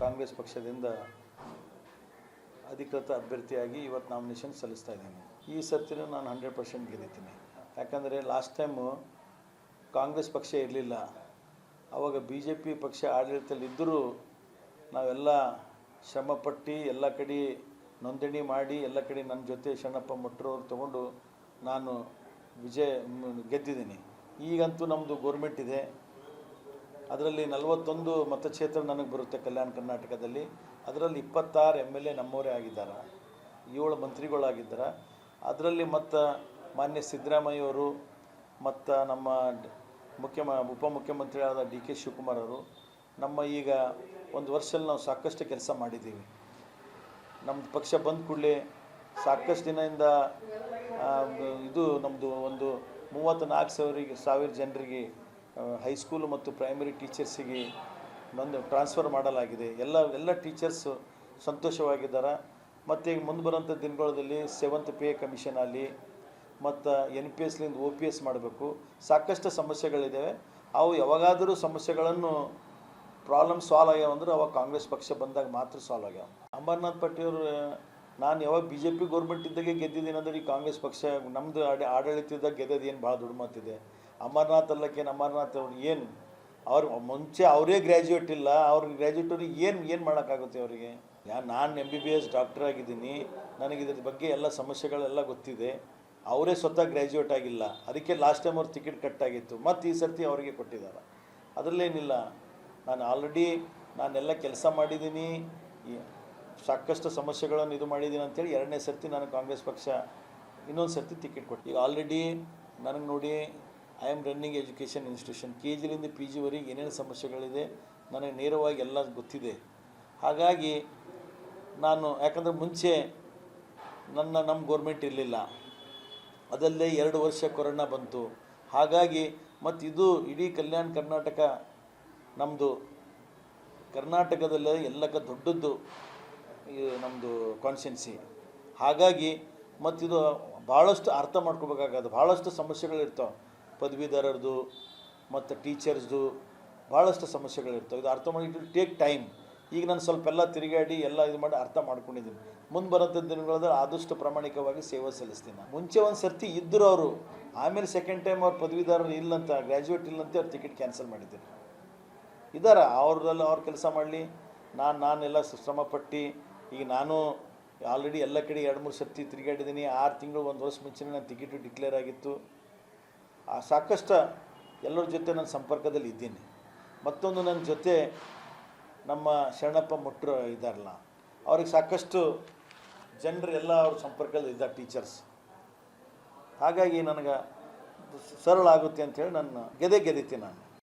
ಕಾಂಗ್ರೆಸ್ ಪಕ್ಷದಿಂದ ಅಧಿಕೃತ ಅಭ್ಯರ್ಥಿಯಾಗಿ ಇವತ್ತು ನಾಮಿನೇಷನ್ ಸಲ್ಲಿಸ್ತಾ ಇದ್ದೀನಿ. ಈ ಸರ್ತಿನ ನಾನು ಹಂಡ್ರೆಡ್ ಪರ್ಸೆಂಟ್ ಗೆದ್ದಿದ್ದೀನಿ ಯಾಕಂದರೆ ಲಾಸ್ಟ್ ಟೈಮು ಕಾಂಗ್ರೆಸ್ ಪಕ್ಷ ಇರಲಿಲ್ಲ. ಆವಾಗ ಬಿ ಜೆ ಪಿ ಪಕ್ಷ ಆಡಳಿತದಲ್ಲಿದ್ದರೂ ನಾವೆಲ್ಲ ಶ್ರಮಪಟ್ಟು ಎಲ್ಲ ಕಡೆ ನೋಂದಣಿ ಮಾಡಿ ಎಲ್ಲ ಕಡೆ ನನ್ನ ಜೊತೆ ಶರಣಪ್ಪ ಮೊಟ್ಟರವ್ರು ತೊಗೊಂಡು ನಾನು ವಿಜಯ ಗೆದ್ದಿದ್ದೀನಿ. ಈಗಂತೂ ನಮ್ಮದು ಗೋರ್ಮೆಂಟ್ ಇದೆ. ಅದರಲ್ಲಿ ನಲವತ್ತೊಂದು ಮತಕ್ಷೇತ್ರ ನನಗೆ ಬರುತ್ತೆ ಕಲ್ಯಾಣ ಕರ್ನಾಟಕದಲ್ಲಿ. ಅದರಲ್ಲಿ ಇಪ್ಪತ್ತಾರು ಎಂ ಎಲ್ ಎ ನಮ್ಮವರೇ ಆಗಿದ್ದಾರೆ. ಏಳು ಮಂತ್ರಿಗಳಾಗಿದ್ದಾರೆ. ಅದರಲ್ಲಿ ಮತ್ತು ಮಾನ್ಯ ಸಿದ್ದರಾಮಯ್ಯವರು, ಮತ್ತು ನಮ್ಮ ಮುಖ್ಯ ಮುಖ್ಯಮ ಉಪಮುಖ್ಯಮಂತ್ರಿಯಾದ ಡಿ ಕೆ ಶಿವಕುಮಾರ್ ಅವರು, ನಮ್ಮ ಈಗ ಒಂದು ವರ್ಷದಲ್ಲಿ ನಾವು ಸಾಕಷ್ಟು ಕೆಲಸ ಮಾಡಿದ್ದೀವಿ. ನಮ್ಮ ಪಕ್ಷ ಬಂದ ಕೂಡಲೇ ಸಾಕಷ್ಟು ದಿನದಿಂದ ಇದು ನಮ್ಮದು ಒಂದು ಮೂವತ್ತು ನಾಲ್ಕು ಸಾವಿರ ಸಾವಿರ ಜನರಿಗೆ ಹೈಸ್ಕೂಲು ಮತ್ತು ಪ್ರೈಮರಿ ಟೀಚರ್ಸಿಗೆ ನೊಂದು ಟ್ರಾನ್ಸ್ಫರ್ ಮಾಡಲಾಗಿದೆ. ಎಲ್ಲ ಎಲ್ಲ ಟೀಚರ್ಸು ಸಂತೋಷವಾಗಿದ್ದಾರೆ. ಮತ್ತು ಈಗ ಮುಂದೆ ಬರೋಂಥ ದಿನಗಳಲ್ಲಿ ಸೆವೆಂತ್ ಪೇ ಕಮಿಷನ್ ಆಗಲಿ ಮತ್ತು ಎನ್ ಪಿ ಎಸ್ಲಿಂದ ಒ ಪಿ ಎಸ್ ಮಾಡಬೇಕು. ಸಾಕಷ್ಟು ಸಮಸ್ಯೆಗಳಿದ್ದಾವೆ ಅವು ಯಾವಾಗಾದರೂ ಸಮಸ್ಯೆಗಳನ್ನು ಪ್ರಾಬ್ಲಮ್ ಸಾಲ್ವ್ ಆಗ್ಯಾವ ಅಂದ್ರೆ ಅವಾಗ ಕಾಂಗ್ರೆಸ್ ಪಕ್ಷ ಬಂದಾಗ ಮಾತ್ರ ಸಾಲ್ವ್ ಆಗ್ಯಾವ. ಅಂಬರ್ನಾಥ್ ಪಟ್ಟಿಯವರು ನಾನು ಯಾವಾಗ ಬಿ ಜೆ ಪಿ ಗೌರ್ಮೆಂಟ್ ಇದ್ದಾಗೆ ಗೆದ್ದಿದ್ದೀನಿ ಅಂದರೆ ಈ ಕಾಂಗ್ರೆಸ್ ಪಕ್ಷ ನಮ್ಮದು ಆಡ ಆಡಳಿತದಾಗ ಗೆದ್ದೋದು ಏನು ಭಾಳ ದೊಡ್ಡ ಮಾತಿದೆ. ಅಮರ್ನಾಥ್ ಅಲ್ಲಕ್ಕೇನು ಅಮರ್ನಾಥ್ ಅವ್ರು ಏನು? ಅವ್ರು ಮುಂಚೆ ಅವರೇ ಗ್ರ್ಯಾಜುಯೇಟ್ ಇಲ್ಲ, ಅವ್ರ ಗ್ರ್ಯಾಜುಯೇಟ್ ಅವ್ರಿಗೆ ಏನು ಏನು ಮಾಡೋಕ್ಕಾಗುತ್ತೆ ಅವರಿಗೆ? ಯಾ, ನಾನು M B B S doctor ಆಗಿದ್ದೀನಿ ನನಗೆ ಇದ್ರ ಬಗ್ಗೆ ಎಲ್ಲ ಸಮಸ್ಯೆಗಳೆಲ್ಲ ಗೊತ್ತಿದೆ. ಅವರೇ ಸ್ವತಃ ಗ್ರ್ಯಾಜುಯೇಟ್ ಆಗಿಲ್ಲ. ಅದಕ್ಕೆ ಲಾಸ್ಟ್ ಟೈಮ್ ಅವ್ರ ಟಿಕೆಟ್ ಕಟ್ಟಾಗಿತ್ತು ಮತ್ತು ಈ ಸರ್ತಿ ಅವರಿಗೆ ಕೊಟ್ಟಿದ್ದಾರೆ. ಅದರಲ್ಲೇನಿಲ್ಲ. ನಾನು ಆಲ್ರೆಡಿ ನಾನೆಲ್ಲ ಕೆಲಸ ಮಾಡಿದ್ದೀನಿ. ಸಾಕಷ್ಟು ಸಮಸ್ಯೆಗಳನ್ನು ಇದು ಮಾಡಿದ್ದೀನಿ ಅಂತೇಳಿ ಎರಡನೇ ಸರ್ತಿ ನಾನು ಕಾಂಗ್ರೆಸ್ ಪಕ್ಷ ಇನ್ನೊಂದು ಸರ್ತಿ ಟಿಕೆಟ್ ಕೊಟ್ಟು ಈಗ ಆಲ್ರೆಡಿ ನನಗೆ ನೋಡಿ I am running education institution K ಜಿಲಿಂದ P ಜಿವರೆಗೆ ಏನೇನು ಸಮಸ್ಯೆಗಳಿದೆ, ನನಗೆ ನೇರವಾಗಿ ಎಲ್ಲ ಗೊತ್ತಿದೆ. ಹಾಗಾಗಿ ನಾನು, ಯಾಕಂದರೆ ಮುಂಚೆ ನನ್ನ, ನಮ್ಮ ಗೋರ್ಮೆಂಟ್ ಇರಲಿಲ್ಲ. ಅದಲ್ಲೇ ಎರಡು ವರ್ಷ ಕೊರೋನಾ ಬಂತು. ಹಾಗಾಗಿ ಮತ್ತು ಇದು ಇಡೀ ಕಲ್ಯಾಣ ಕರ್ನಾಟಕ ನಮ್ಮದು ಕರ್ನಾಟಕದಲ್ಲೇ ಎಲ್ಲಕ್ಕ ದೊಡ್ಡದ್ದು ನಮ್ಮದು ಕಾನ್ಸ್ಟೆನ್ಸಿ ಹಾಗಾಗಿ ಮತ್ತಿದು ಭಾಳಷ್ಟು ಅರ್ಥ ಮಾಡ್ಕೋಬೇಕಾಗದು ಭಾಳಷ್ಟು ಸಮಸ್ಯೆಗಳಿರ್ತಾವೆ. ಪದವೀಧರರದು ಮತ್ತು ಟೀಚರ್ಸ್ದು ಭಾಳಷ್ಟು ಸಮಸ್ಯೆಗಳಿರ್ತವೆ. ಇದು ಅರ್ಥ ಮಾಡಿ, ಇಟ್ ಟೇಕ್ ಟೈಮ್. ಈಗ ನಾನು ಸ್ವಲ್ಪ ಎಲ್ಲ ತಿರುಗಾಡಿ, ಎಲ್ಲ ಇದು ಮಾಡಿ ಅರ್ಥ ಮಾಡ್ಕೊಂಡಿದ್ದೀನಿ. ಮುಂದೆ ಬರೋಂಥ ದಿನಗಳಲ್ಲಿ ಆದಷ್ಟು ಪ್ರಾಮಾಣಿಕವಾಗಿ ಸೇವೆ ಸಲ್ಲಿಸ್ತೀನಿ ನಾನು. ಮುಂಚೆ ಒಂದು ಸರ್ತಿ ಇದ್ದರು ಅವರು, ಆಮೇಲೆ ಸೆಕೆಂಡ್ ಟೈಮ್ ಅವ್ರು ಪದವೀಧರರು ಇಲ್ಲಂತ ಗ್ರ್ಯಾಜುಯೇಟ್ ಇಲ್ಲಂತೆ ಅವ್ರು ಟಿಕೆಟ್ ಕ್ಯಾನ್ಸಲ್ ಮಾಡಿದ್ದೀನಿ ಇದ್ದಾರ ಅವ್ರದ್ದೆಲ್ಲ ಅವ್ರ ಕೆಲಸ ಮಾಡಲಿ, ನಾನು, ನಾನೆಲ್ಲ ಶ್ರಮಪಟ್ಟು ಈಗ ನಾನು ಆಲ್ರೆಡಿ ಎಲ್ಲ ಕಡೆ ಎರಡು, ಮೂರು ಸರ್ತಿ ತಿರುಗಾಡಿದ್ದೀನಿ. ಆರು ತಿಂಗಳು, ಒಂದು ವರ್ಷ ಮುಂಚೆನೇ ನನ್ನ ಟಿಕೆಟು ಡಿಕ್ಲೇರ್ ಆಗಿತ್ತು. ಸಾಕಷ್ಟು ಎಲ್ಲರ ಜೊತೆ ನಾನು ಸಂಪರ್ಕದಲ್ಲಿ ಇದ್ದೀನಿ. ಮತ್ತೊಂದು ನನ್ನ ಜೊತೆ ನಮ್ಮ ಶರಣಪ್ಪ ಮುಟ್ರು ಇದ್ದಾರಲ್ಲ, ಅವ್ರಿಗೆ ಸಾಕಷ್ಟು ಜನರು ಎಲ್ಲ ಅವ್ರ ಸಂಪರ್ಕದಲ್ಲಿ ಇದ್ದಾರೆ ಟೀಚರ್ಸ್ ಹಾಗಾಗಿ ನನಗೆ ಸರಳ ಆಗುತ್ತೆ ಅಂಥೇಳಿ ನಾನು ಗೆದೆ ಗೆದಿತೀನಿ ನಾನು.